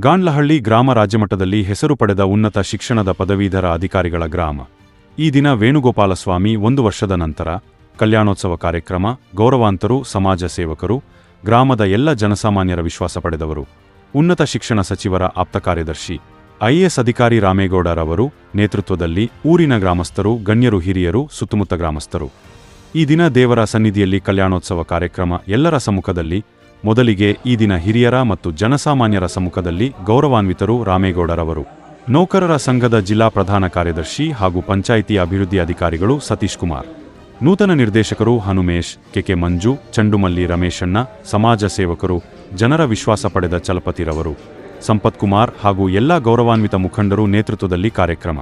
ಗಾನ್ಲಹಳ್ಳಿ ಗ್ರಾಮ ರಾಜ್ಯಮಟ್ಟದಲ್ಲಿ ಹೆಸರು ಪಡೆದ ಉನ್ನತ ಶಿಕ್ಷಣದ ಪದವೀಧರ ಅಧಿಕಾರಿಗಳ ಗ್ರಾಮ. ಈ ದಿನ ವೇಣುಗೋಪಾಲಸ್ವಾಮಿ ಒಂದು ವರ್ಷದ ನಂತರ ಕಲ್ಯಾಣೋತ್ಸವ ಕಾರ್ಯಕ್ರಮ, ಗೌರವಾಂತರು, ಸಮಾಜ ಸೇವಕರು, ಗ್ರಾಮದ ಎಲ್ಲ ಜನಸಾಮಾನ್ಯರ ವಿಶ್ವಾಸ ಪಡೆದವರು. ಉನ್ನತ ಶಿಕ್ಷಣ ಸಚಿವರ ಆಪ್ತ ಕಾರ್ಯದರ್ಶಿ, ಐಎಎಸ್ ಅಧಿಕಾರಿ ರಾಮೇಗೌಡರವರು ನೇತೃತ್ವದಲ್ಲಿ ಊರಿನ ಗ್ರಾಮಸ್ಥರು, ಗಣ್ಯರು, ಹಿರಿಯರು, ಸುತ್ತಮುತ್ತ ಗ್ರಾಮಸ್ಥರು. ಈ ದಿನ ದೇವರ ಸನ್ನಿಧಿಯಲ್ಲಿ ಕಲ್ಯಾಣೋತ್ಸವ ಕಾರ್ಯಕ್ರಮ ಎಲ್ಲರ ಸಮ್ಮುಖದಲ್ಲಿ ಮೊದಲಿಗೆ ಈ ದಿನ ಹಿರಿಯರ ಮತ್ತು ಜನಸಾಮಾನ್ಯರ ಸಮ್ಮುಖದಲ್ಲಿ ಗೌರವಾನ್ವಿತರು ರಾಮೇಗೌಡರವರು. ನೌಕರರ ಸಂಘದ ಜಿಲ್ಲಾ ಪ್ರಧಾನ ಕಾರ್ಯದರ್ಶಿ ಹಾಗೂ ಪಂಚಾಯಿತಿ ಅಭಿವೃದ್ಧಿ ಅಧಿಕಾರಿಗಳು ಸತೀಶ್ ಕುಮಾರ್. ನೂತನ ನಿರ್ದೇಶಕರು ಹನುಮೇಶ್, ಕೆಕೆ ಮಂಜು, ಚಂಡುಮಲ್ಲಿ ರಮೇಶಣ್ಣ, ಸಮಾಜ ಸೇವಕರು, ಜನರ ವಿಶ್ವಾಸ ಪಡೆದ ಚಲಪತಿರವರು. ಸಂಪತ್ ಕುಮಾರ್ ಹಾಗೂ ಎಲ್ಲ ಗೌರವಾನ್ವಿತ ಮುಖಂಡರು ನೇತೃತ್ವದಲ್ಲಿ ಕಾರ್ಯಕ್ರಮ.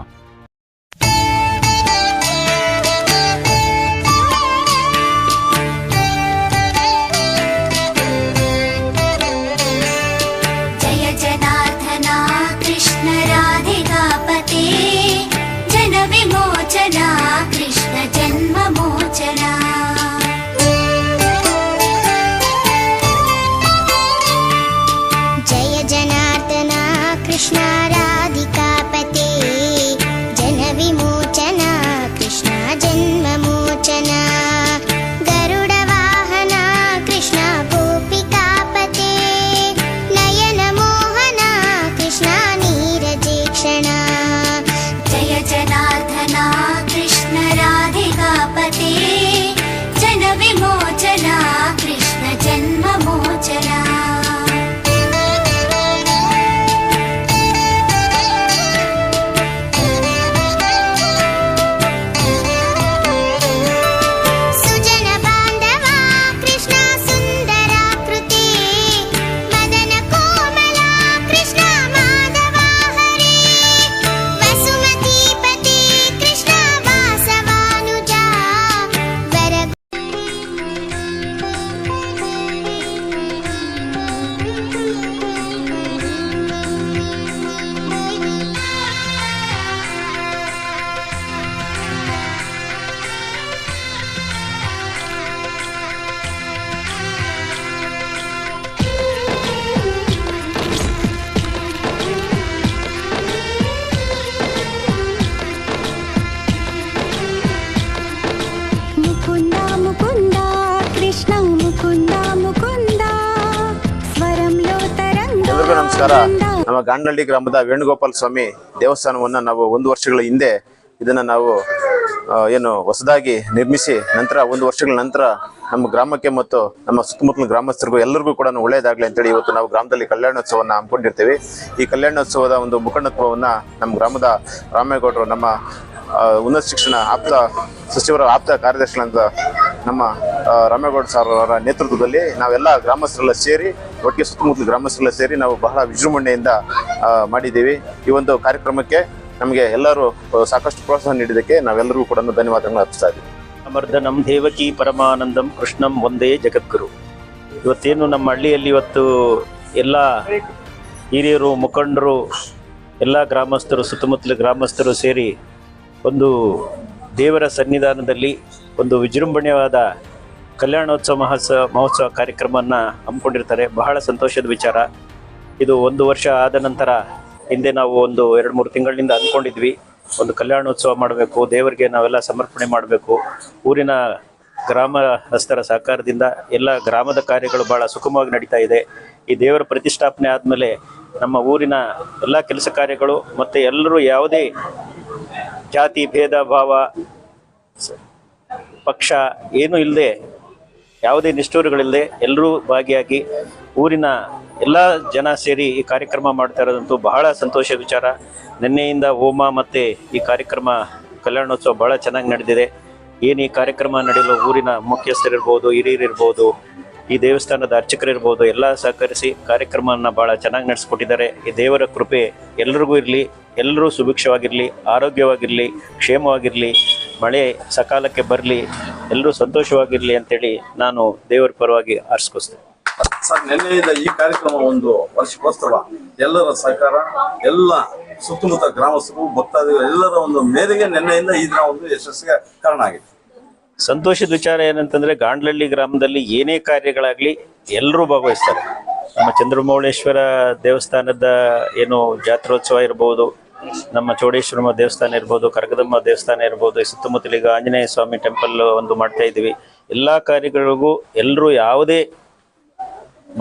ನಮಸ್ಕಾರ. ನಮ್ಮ ಗಾಂಡಳ್ಳಿ ಗ್ರಾಮದ ವೇಣುಗೋಪಾಲ ಸ್ವಾಮಿ ದೇವಸ್ಥಾನವನ್ನು ನಾವು ಒಂದು ವರ್ಷಗಳ ಹಿಂದೆ ಇದನ್ನು ನಾವು ಏನು ಹೊಸದಾಗಿ ನಿರ್ಮಿಸಿ ನಂತರ ಒಂದು ವರ್ಷಗಳ ನಂತರ ನಮ್ಮ ಗ್ರಾಮಕ್ಕೆ ಮತ್ತು ನಮ್ಮ ಸುತ್ತಮುತ್ತಲ ಗ್ರಾಮಸ್ಥರಿಗೂ ಎಲ್ಲರಿಗೂ ಕೂಡ ಒಳ್ಳೆಯದಾಗಲಿ ಅಂತೇಳಿ ಇವತ್ತು ನಾವು ಗ್ರಾಮದಲ್ಲಿ ಕಲ್ಯಾಣೋತ್ಸವವನ್ನು ಹಮ್ಮಿಕೊಂಡಿರ್ತೀವಿ. ಈ ಕಲ್ಯಾಣೋತ್ಸವದ ಒಂದು ಮುಖಂಡತ್ವವನ್ನು ನಮ್ಮ ಗ್ರಾಮದ ರಾಮೇಗೌಡರು, ನಮ್ಮ ಉನ್ನತ ಶಿಕ್ಷಣ ಆಪ್ತ, ಸಚಿವರ ಆಪ್ತ ಕಾರ್ಯದರ್ಶಿಗಳಂತ ನಮ್ಮ ರಾಮೇಗೌಡ ಸರ್ ಅವರ ನೇತೃತ್ವದಲ್ಲಿ ನಾವೆಲ್ಲ ಗ್ರಾಮಸ್ಥರೆಲ್ಲ ಸೇರಿ ಒಟ್ಟಿಗೆ ಸುತ್ತಮುತ್ತಲ ಗ್ರಾಮಸ್ಥರೆಲ್ಲ ಸೇರಿ ನಾವು ಬಹಳ ವಿಜೃಂಭಣೆಯಿಂದ ಮಾಡಿದ್ದೀವಿ. ಈ ಒಂದು ಕಾರ್ಯಕ್ರಮಕ್ಕೆ ನಮಗೆ ಎಲ್ಲರೂ ಸಾಕಷ್ಟು ಪ್ರೋತ್ಸಾಹ ನೀಡಿದ್ದಕ್ಕೆ ನಾವೆಲ್ಲರಿಗೂ ಕೂಡ ಧನ್ಯವಾದಗಳನ್ನು ಅರ್ಪಿಸ್ತಾ ಇದ್ದೀವಿ. ನಮ್ಮ ದೇವಕಿ ಪರಮಾನಂದಂ ಕೃಷ್ಣಂ ಒಂದೇ ಜಗದ್ಗುರು. ಇವತ್ತೇನು ನಮ್ಮ ಹಳ್ಳಿಯಲ್ಲಿ ಇವತ್ತು ಎಲ್ಲ ಹಿರಿಯರು, ಮುಖಂಡರು, ಎಲ್ಲ ಗ್ರಾಮಸ್ಥರು, ಸುತ್ತಮುತ್ತಲ ಗ್ರಾಮಸ್ಥರು ಸೇರಿ ಒಂದು ದೇವರ ಸನ್ನಿಧಾನದಲ್ಲಿ ಒಂದು ವಿಜೃಂಭಣೆಯಾದ ಕಲ್ಯಾಣೋತ್ಸವ ಮಹೋತ್ಸವ ಮಹೋತ್ಸವ ಕಾರ್ಯಕ್ರಮವನ್ನು ಹಮ್ಮಿಕೊಂಡಿರ್ತಾರೆ. ಬಹಳ ಸಂತೋಷದ ವಿಚಾರ. ಇದು ಒಂದು ವರ್ಷ ಆದ ನಂತರ ಹಿಂದೆ ನಾವು ಒಂದು ಎರಡು ಮೂರು ತಿಂಗಳಿನಿಂದ ಅಂದ್ಕೊಂಡಿದ್ವಿ. ಒಂದು ಕಲ್ಯಾಣೋತ್ಸವ ಮಾಡಬೇಕು, ದೇವರಿಗೆ ನಾವೆಲ್ಲ ಸಮರ್ಪಣೆ ಮಾಡಬೇಕು. ಊರಿನ ಗ್ರಾಮಸ್ಥರ ಸಹಕಾರದಿಂದ ಎಲ್ಲ ಗ್ರಾಮದ ಕಾರ್ಯಗಳು ಬಹಳ ಸುಗಮವಾಗಿ ನಡೀತಾ ಇದೆ. ಈ ದೇವರ ಪ್ರತಿಷ್ಠಾಪನೆ ಆದಮೇಲೆ ನಮ್ಮ ಊರಿನ ಎಲ್ಲ ಕೆಲಸ ಕಾರ್ಯಗಳು ಮತ್ತು ಎಲ್ಲರೂ ಯಾವುದೇ ಜಾತಿ, ಭೇದ, ಭಾವ ಪಕ್ಷ ಏನೂ ಇಲ್ಲದೆ ಯಾವುದೇ ನಿಷ್ಠೂರುಗಳಿಲ್ಲದೆ ಎಲ್ಲರೂ ಭಾಗಿಯಾಗಿ ಊರಿನ ಎಲ್ಲ ಜನ ಸೇರಿ ಈ ಕಾರ್ಯಕ್ರಮ ಮಾಡ್ತಾ ಇರೋದಂತೂ ಬಹಳ ಸಂತೋಷ ವಿಚಾರ. ನಿನ್ನೆಯಿಂದ ಹೋಮ ಮತ್ತು ಈ ಕಾರ್ಯಕ್ರಮ ಕಲ್ಯಾಣೋತ್ಸವ ಬಹಳ ಚೆನ್ನಾಗಿ ನಡೆದಿದೆ. ಏನು ಈ ಕಾರ್ಯಕ್ರಮ ನಡೆಯಲು ಊರಿನ ಮುಖ್ಯಸ್ಥರಿರ್ಬೋದು ಹಿರಿಯರಿರ್ಬೋದು ಈ ದೇವಸ್ಥಾನದ ಅರ್ಚಕರಿರ್ಬೋದು ಎಲ್ಲ ಸಹಕರಿಸಿ ಕಾರ್ಯಕ್ರಮವನ್ನು ಭಾಳ ಚೆನ್ನಾಗಿ ನಡೆಸ್ಕೊಟ್ಟಿದ್ದಾರೆ. ಈ ದೇವರ ಕೃಪೆ ಎಲ್ಲರಿಗೂ ಇರಲಿ ಎಲ್ಲರೂ ಸುಭಿಕ್ಷವಾಗಿರಲಿ, ಆರೋಗ್ಯವಾಗಿರಲಿ, ಕ್ಷೇಮವಾಗಿರಲಿ, ಮಳೆ ಸಕಾಲಕ್ಕೆ ಬರಲಿ ಎಲ್ಲರೂ ಸಂತೋಷವಾಗಿರಲಿ ಅಂತೇಳಿ ನಾನು ದೇವರ ಪರವಾಗಿ ಆರಿಸ್ಕೊಸ್ತೇನೆ. ಸರ್, ನಿನ್ನೆಯಿಂದ ಈ ಕಾರ್ಯಕ್ರಮ ಒಂದು ವರ್ಷಕ್ಕೋಸ್ಕರ ಎಲ್ಲರ ಸಹಕಾರ, ಎಲ್ಲ ಸುತ್ತಮುತ್ತ ಗ್ರಾಮಸ್ಥರು, ಭಕ್ತಾದಿಗಳು ಎಲ್ಲರ ಒಂದು ಮೇರೆಗೆ ನಿನ್ನೆಯಿಂದ ಈ ಒಂದು ಯಶಸ್ಸಿಗೆ ಕಾರಣ ಆಗಿದೆ. ಸಂತೋಷದ ವಿಚಾರ ಏನಂತಂದ್ರೆ ಗಾಂಡ್ಲಹಳ್ಳಿ ಗ್ರಾಮದಲ್ಲಿ ಏನೇ ಕಾರ್ಯಗಳಾಗ್ಲಿ ಎಲ್ಲರೂ ಭಾಗವಹಿಸ್ತಾರೆ. ನಮ್ಮ ಚಂದ್ರಮೌಳೇಶ್ವರ ದೇವಸ್ಥಾನದ ಏನು ಜಾತ್ರೋತ್ಸವ ಇರ್ಬೋದು, ನಮ್ಮ ಚೌಡೇಶ್ವರಮ್ಮ ದೇವಸ್ಥಾನ ಇರ್ಬೋದು, ಕರಗದಮ್ಮ ದೇವಸ್ಥಾನ ಇರ್ಬೋದು, ಈ ಸುತ್ತಮುತ್ತಲ ಈಗ ಆಂಜನೇಯ ಸ್ವಾಮಿ ಟೆಂಪಲ್ ಒಂದು ಮಾಡ್ತಾ ಇದ್ದೀವಿ. ಎಲ್ಲ ಕಾರ್ಯಗಳಿಗೂ ಎಲ್ಲರೂ ಯಾವುದೇ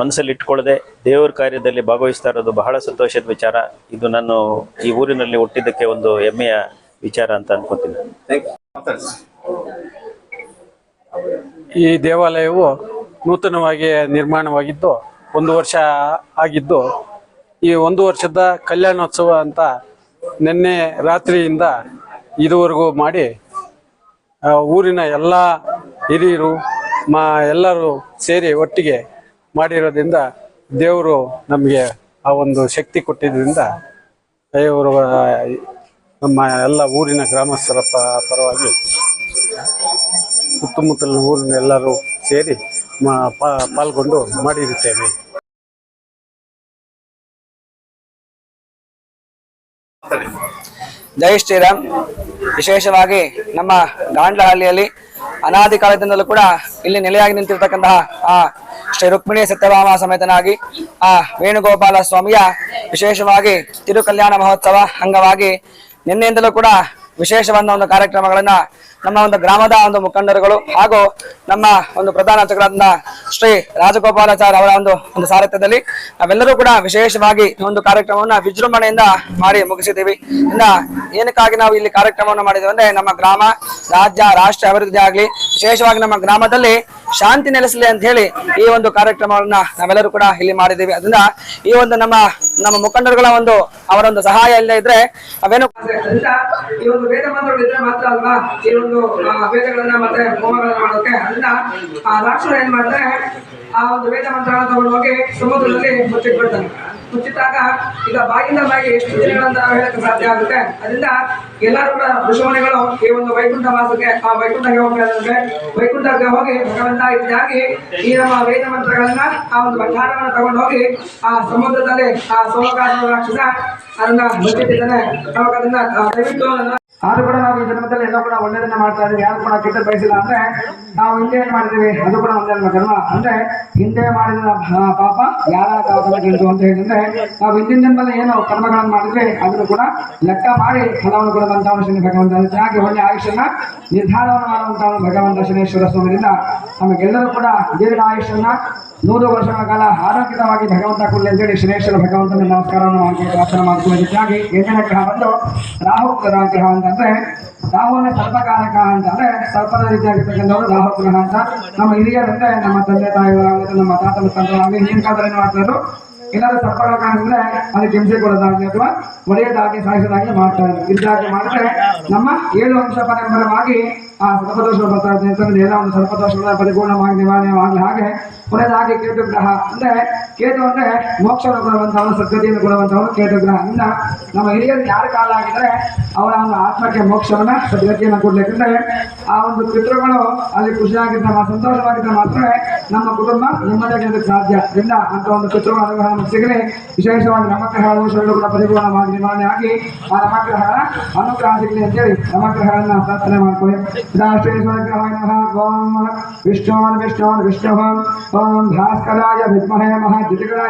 ಮನಸ್ಸಲ್ಲಿ ಇಟ್ಕೊಳ್ಳದೆ ದೇವರ ಕಾರ್ಯದಲ್ಲಿ ಭಾಗವಹಿಸ್ತಾ ಇರೋದು ಬಹಳ ಸಂತೋಷದ ವಿಚಾರ. ಇದು ನಾನು ಈ ಊರಿನಲ್ಲಿ ಹುಟ್ಟಿದ್ದಕ್ಕೆ ಒಂದು ಹೆಮ್ಮೆಯ ವಿಚಾರ ಅಂತ ಅನ್ಕೋತೀನಿ. ಈ ದೇವಾಲಯವು ನೂತನವಾಗಿ ನಿರ್ಮಾಣವಾಗಿದ್ದು, ಒಂದು ವರ್ಷ ಆಗಿದ್ದು, ಈ ಒಂದು ವರ್ಷದ ಕಲ್ಯಾಣೋತ್ಸವ ಅಂತ ನಿನ್ನೆ ರಾತ್ರಿಯಿಂದ ಇದುವರೆಗೂ ಮಾಡಿ ಊರಿನ ಎಲ್ಲ ಹಿರಿಯರು, ಮಾ, ಎಲ್ಲರೂ ಸೇರಿ ಒಟ್ಟಿಗೆ ಮಾಡಿರೋದ್ರಿಂದ ದೇವರು ನಮಗೆ ಆ ಒಂದು ಶಕ್ತಿ ಕೊಟ್ಟಿದ್ದರಿಂದ ದೇವರು ನಮ್ಮ ಎಲ್ಲ ಊರಿನ ಗ್ರಾಮಸ್ಥರ ಪರವಾಗಿ ಸುತ್ತಮುತ್ತಲಿನ ಊರಿನ ಎಲ್ಲರೂ ಸೇರಿ ಪಾಲ್ಗೊಂಡು ಮಾಡಿರುತ್ತೇವೆ. ಜೈ ಶ್ರೀರಾಮ್. ವಿಶೇಷವಾಗಿ ನಮ್ಮ ಗಾಂಡ್ಲಹಳ್ಳಿಯಲ್ಲಿ ಅನಾದಿ ಕಾಲದಿಂದಲೂ ಕೂಡ ಇಲ್ಲಿ ನೆಲೆಯಾಗಿ ನಿಂತಿರ್ತಕ್ಕಂತಹ ಆ ಶ್ರೀ ರುಕ್ಮಿಣಿ ಸತ್ಯಭಾಮ ಸಮೇತನಾಗಿ ಆ ವೇಣುಗೋಪಾಲ ಸ್ವಾಮಿಯ ವಿಶೇಷವಾಗಿ ತಿರುಕಲ್ಯಾಣ ಮಹೋತ್ಸವ ಅಂಗವಾಗಿ ನಿನ್ನೆಯಿಂದಲೂ ಕೂಡ ವಿಶೇಷವಾದ ಒಂದು ಕಾರ್ಯಕ್ರಮಗಳನ್ನ ನಮ್ಮ ಒಂದು ಗ್ರಾಮದ ಒಂದು ಮುಖಂಡರುಗಳು ಹಾಗೂ ನಮ್ಮ ಒಂದು ಪ್ರಧಾನ ಅರ್ಚಕರಾದ ಶ್ರೀ ರಾಜಗೋಪಾಲಾಚಾರ್ಯ ಅವರ ಒಂದು ಒಂದು ಸಾರಥ್ಯದಲ್ಲಿ ನಾವೆಲ್ಲರೂ ಕೂಡ ವಿಶೇಷವಾಗಿ ಒಂದು ಕಾರ್ಯಕ್ರಮವನ್ನ ವಿಜೃಂಭಣೆಯಿಂದ ಮಾಡಿ ಮುಗಿಸಿದ್ದೀವಿ. ಇನ್ನ ಏನಕ್ಕಾಗಿ ನಾವು ಇಲ್ಲಿ ಕಾರ್ಯಕ್ರಮವನ್ನು ಮಾಡಿದ್ದೇವೆ ಅಂದ್ರೆ ನಮ್ಮ ಗ್ರಾಮ, ರಾಜ್ಯ ರಾಷ್ಟ್ರ ಅಭಿವೃದ್ಧಿ ಆಗಲಿ ವಿಶೇಷವಾಗಿ ನಮ್ಮ ಗ್ರಾಮದಲ್ಲಿ ಶಾಂತಿ ನೆಲೆಸಲಿ ಅಂತ ಹೇಳಿ ಈ ಒಂದು ಕಾರ್ಯಕ್ರಮವನ್ನ ನಾವೆಲ್ಲರೂ ಕೂಡ ಇಲ್ಲಿ ಮಾಡಿದ್ದೀವಿ. ಅದರಿಂದ ಈ ಒಂದು ನಮ್ಮ ನಮ್ಮ ಮುಖಂಡರುಗಳ ಒಂದು ಅವರ ಒಂದು ಸಹಾಯ ಇಲ್ಲದೆ ಇದ್ರೆ ಅವೇನು ಈ ಮಾತ್ರ ಅಲ್ವಾ? ಈ ಒಂದು ವೇದಗಳನ್ನ ಮತ್ತೆ ಮಾಡೋಕೆ. ಅದರಿಂದ ಆ, ರಾಕ್ಷಸರು ಏನ್ ಮಾಡ್ತಾರೆ? ಆ ಒಂದು ವೇದ ಮಂತ್ರಗಳನ್ನ ತಗೊಂಡು ಹೋಗಿ ಸಮುದ್ರದಲ್ಲಿ ಮುಚ್ಚಿಟ್ಬಿಡ್ತಾನೆ. ಮುಚ್ಚಿಟ್ಟಾಗ ಈಗ ಬಾಯಿಂದ ಬಾಯಿಗೆ ಎಷ್ಟು ದಿನಗಳಂತ ನಾವು ಹೇಳಕ್ಕೆ ಸಾಧ್ಯ ಆಗುತ್ತೆ? ಅದರಿಂದ ಎಲ್ಲರೂ ಕೂಡ ಋಷಿಮುನಿಗಳು ಈ ಒಂದು ವೈಕುಂಠ ಮಾಸಕ್ಕೆ ಆ ವೈಕುಂಠಕ್ಕೆ ಹೋಗ್ತಾರೆ ವೈಕುಂಠಕ್ಕೆ ಹೋಗಿ ಭಗವಂತ ಇದಾಗಿ ಈ ನಮ್ಮ ವೇದ ಮಂತ್ರಗಳನ್ನ, ಆ ಒಂದು ಭಂಡಾರವನ್ನು ತಗೊಂಡು ಹೋಗಿ ಆ ಸಮುದ್ರದಲ್ಲಿ ಆ ಸೋಮಕಾಸ ರಾಕ್ಷಸ ಅದನ್ನ ಮುಚ್ಚಿಟ್ಟಿದ್ದಾನೆ. ಅವಾಗ ಅದನ್ನ ದಯವಿಟ್ಟು ಆದ್ರೂ ಕೂಡ ನಾವು ಈ ಜನ್ಮದಲ್ಲಿ ಎಲ್ಲ ಕೂಡ ಒಳ್ಳೆಯದನ್ನ ಮಾಡ್ತಾ ಇದ್ದೀವಿ. ಯಾರು ಕೂಡ ಕೆಟ್ಟ ಬಯಸಿಲ್ಲ ಅಂದ್ರೆ ನಾವು ಹಿಂದೆ ಏನ್ ಮಾಡಿದೀವಿ ಅದು ಕೂಡ ಒಂದೇ ಜನ್ಮ. ಅಂದ್ರೆ ಹಿಂದೆ ಮಾಡಿದ ಪಾಪ ಯಾರ ಕಾಲದಲ್ಲಿ ಅಂತ ಹೇಳಿದ್ರೆ ನಾವು ಹಿಂದಿನ ಜನ್ಮದಲ್ಲಿ ಏನು ಕರ್ಮಗಳನ್ನು ಮಾಡಿದ್ವಿ. ಅದನ್ನು ಕೂಡ ಲೆಕ್ಕ ಮಾಡಿ ಫಲವನ್ನು ಕೂಡ ಶನಿ ಭಗವಂತ ಹಾಗೆ ಒಳ್ಳೆ ಆಯುಷ್ಯನ ನಿರ್ಧಾರವನ್ನು ಮಾಡುವಂತಹ ಭಗವಂತ ಶನೇಶ್ವರ ಸ್ವಾಮಿಯಿಂದ ನಮಗೆಲ್ಲರೂ ಕೂಡ ದೀರ್ಘ ಆಯುಷ್ಯನ ನೂರು ವರ್ಷಗಳ ಕಾಲ ಆರೋಗ್ಯವಾಗಿ ಭಗವಂತ ಕೊಡಲಿ ಅಂತೇಳಿ ಶನೇಶ್ವರ ಭಗವಂತನ ನಮಸ್ಕಾರವನ್ನು ಪ್ರಾರ್ಥನೆ ಮಾಡ್ಕೊಳ್ಳೋ ಜೊತೆಯಾಗಿ ಎಂಟನೇ ಗ್ರಹ ಬಂದು ರಾಹು ಗ್ರಹ ಗ್ರಹ ಅಂತಂದ್ರೆ ರಾಹುವನ್ನ ಸರ್ಪಕಾರಕ ಅಂತ ಅಂದ್ರೆ ಸರ್ಪದ ರೀತಿಯಾಗಿರ್ತಕ್ಕಂಥವ್ರು ರಾಹು ಗ್ರಹ ಅಂತ. ನಮ್ಮ ಹಿರಿಯರಂದ್ರೆ ನಮ್ಮ ತಂದೆ ತಾಯಿಗಳಾಗಲಿ ನಮ್ಮ ತಾತ ಮುತ್ತಂತರಾಗಲಿ ಹಿಂದಿನ ಕಾಲದಲ್ಲಿ ಏನು ಮಾಡ್ತಾ ಎಲ್ಲರೂ ಸರ್ಪಗಳು ಕಾಣಿಸಿದ್ರೆ ಅದಕ್ಕೆ ಕೊಡೋದಾಗ್ಲಿ ಅಥವಾ ಒಡೆಯದಾಗಿ ಸಾಯಿಸೋದಾಗಿ ಮಾಡ್ತಾರೆ ಇದಾಗಿ ಮಾಡಿದ್ರೆ ನಮ್ಮ ಏಳು ಅಂಶ ಪರಂಪರವಾಗಿ ಆ ಸರ್ಪದೋಷ ಬರ್ತಾ ಇರ್ತದೆ ಅಂತಂದ್ರೆ ಎಲ್ಲ ಒಂದು ಸರ್ಪದೋಷಗಳ ಪರಿಪೂರ್ಣವಾಗಿ ನಿವಾರಣೆ ಆಗಲಿ ಹಾಗೆ ಕೊನೆಯದಾಗಿ ಕೇತು ಗ್ರಹ ಅಂದ್ರೆ ಕೇತು ಅಂದ್ರೆ ಮೋಕ್ಷವನ್ನು ಕೊಡುವಂತವನು ಸದ್ಗತಿಯನ್ನು ಕೊಡುವಂತವನು ಕೇತು ಗ್ರಹ ಇಂದ ನಮ್ಮ ಹಿರಿಯರು ಯಾರ ಕಾಲ ಆಗಿದ್ರೆ ಅವರ ಒಂದು ಆತ್ಮಕ್ಕೆ ಮೋಕ್ಷವನ್ನ, ಸದ್ಗತಿಯನ್ನು ಕೊಡ್ಲಿಕ್ಕೆ ಆ ಒಂದು ಪಿತೃಗಳು ಅಲ್ಲಿ ಖುಷಿಯಾಗಿದ್ದ ಸಂತೋಷವಾಗಿದ್ದ ಮಾತ್ರವೇ ನಮ್ಮ ಕುಟುಂಬ ನೆಮ್ಮದಿಯಾಗಿರೋದಕ್ಕೆ ಸಾಧ್ಯ. ಇಲ್ಲ ಅಂತ ಒಂದು ಪಿತೃಗಳ ಅನುಗ್ರಹ ನಮಗೆ ಸಿಗಲಿ. ವಿಶೇಷವಾಗಿ ನಮಗ್ರಹ ದೋಷಗಳು ಕೂಡ ಪರಿಪೂರ್ಣವಾಗಿ ನಿವಾರಣೆ ಆಗಿ ಆ ನವಗ್ರಹಗಳ ಅನುಗ್ರಹ ಸಿಗಲಿ ಅಂತೇಳಿ ನವಗ್ರಹಗಳನ್ನ ಪ್ರಾರ್ಥನೆ ಮಾಡ್ಕೊಳ್ಳಿ. विष्णोन् विष्णोन् विष्णुः ॐ भास्कराय विद्महे महाज्योतिकराय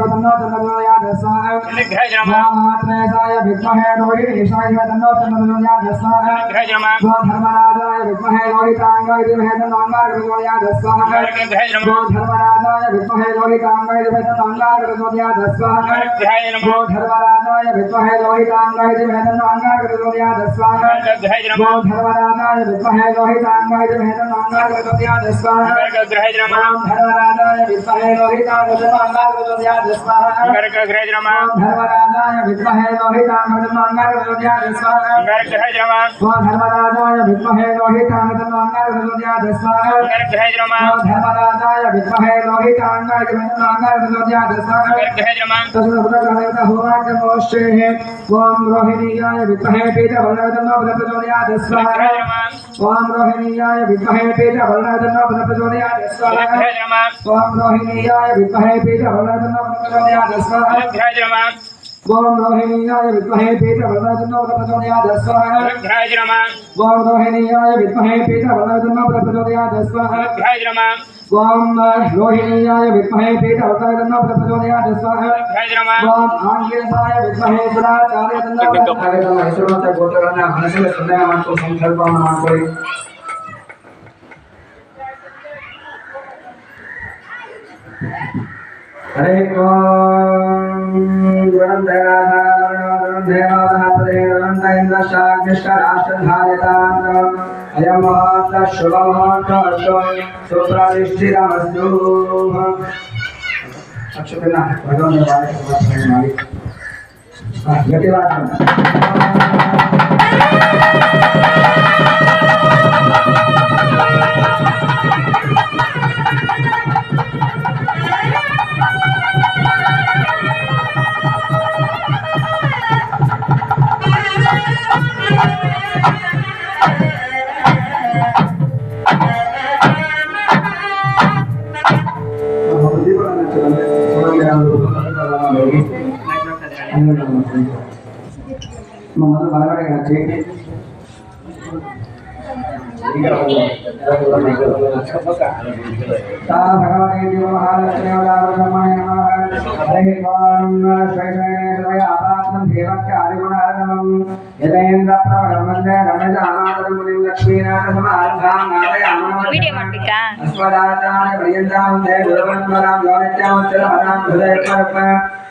तन्नो चन्द्रदयादसाय मात्रयसाय विद्महे रोहिणीशाय तन्नो चन्द्रदयादसाय धर्मराजाय विद्महे रोहिताङ्गाय विद्महे तन्नाङ्गारगदयादसाय धर्मराजाय विद्महे रोहिताङ्गाय विद्महे तन्नाङ्गारगदयादसाय धर्मराजाय विद्महे रोहिताङ्गाय विद्महे तन्नाङ्गारगदयादसाय धर्मराजाय विद्महे रोहिताङ्गाय विद्महे तन्नाङ्गारगदयादसाय धर्मराजाय विद्महे रोहिताङ्गाय विद्महे तन्नाङ्गारगदयादसाय गर्गग्रज नमः। धर्मराजाय विद्महे लोहितामृतमङ्गलविद्याय स्वाहा गर्गग्रज नमः। धर्मराजाय विद्महे लोहितामृतमङ्गलविद्याय स्वाहा गर्गग्रज नमः। धर्मराजाय विद्महे लोहितामृतमङ्गलविद्याय स्वाहा गर्गग्रज नमः। तस्मद्भुतकालेन होवाचमोश्चेः ॐ रोहिणीयाय विद्महे पीतवल्लभदम्बुधप्रचोदयाय स्वाहा ॐ रोहिणीयाय विद्महे पीतवल्लभदम्बुधप्रचोदयाय स्वाहा ॐ रोहिणीयाय विद्महे पीतवल्लभदम्ब प्रचोदयादस्वः ओम रोहिणीयाय विद्महे पीतवरदनो प्रचोदयात् स्वाहा रोहिणीयाय विद्महे पीतवरदनो प्रचोदयात् स्वाहा रुद्राय विद्महे पीतवरदनो प्रचोदयात् हरे अयं महत्तः शुभमहत्तः सुप्रतिष्ठितमस्तु अक्षुभिन्नः भगवान् गतिवाचनम् भगवती महालक्ष्मी வீடியோ மாட்டிக்கா அஸ்வராஜான பிரியந்தாம் தேவன் மராம் யோனிச்சாம் திருமணாம் ஹிருதய பரப்ப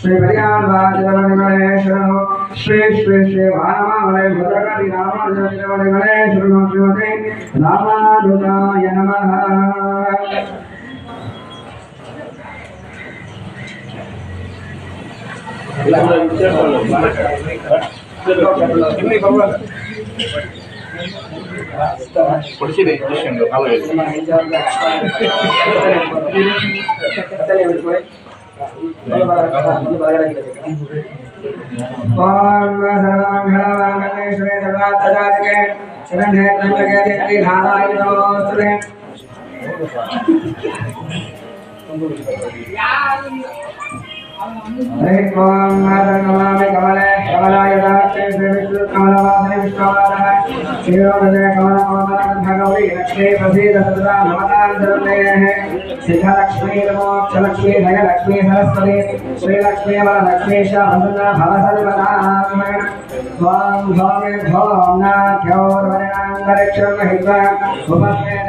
శ్రీ పరియాన్ వాజన గణేశ్వరు ತನ್ಮಯಾನ ಮಾತ್ಯ ಸನಃ ಕುಲಮದಯ ಮಗುಳಾಭಿರಾಮಂ ಶ್ರೀಮಂತರಂಗರವಳಂ ಗಣಮಾಭಿಮೋನ ಬೋಧಂದರ ಸಮಹಾರಾಮಯವತನಾದ ಶ್ರೀಭಕ್ತಿನಾಥ ವನಸೇಕರ ಯೋಗಿವಾಹ ಭಕ್ತಾಂಗೇನ ಮನಕಾಲಯೇನ ओम सर्वांगलांगलेश्वरे सर्वात्ताजातिके शरण्ये त्र्यंबके त्रिधाराय नमोस्तुते यार नमामि कमले कमलायदाक्षे कमलवासने विश्ववादः श्रीरोदने कमलकोदनगौरी लक्ष्मी प्रसीद सदा नमतान्तरलेः सिद्धलक्ष्मी नमोक्षलक्ष्मी धनलक्ष्मी सरस्वती श्रीलक्ष्मी वरलक्ष्मी शासना भवसन्वनाम त्वां भौमे भौम्नाथ्योर्वरणाङ्गरक्षं हित्वा उपस्मेत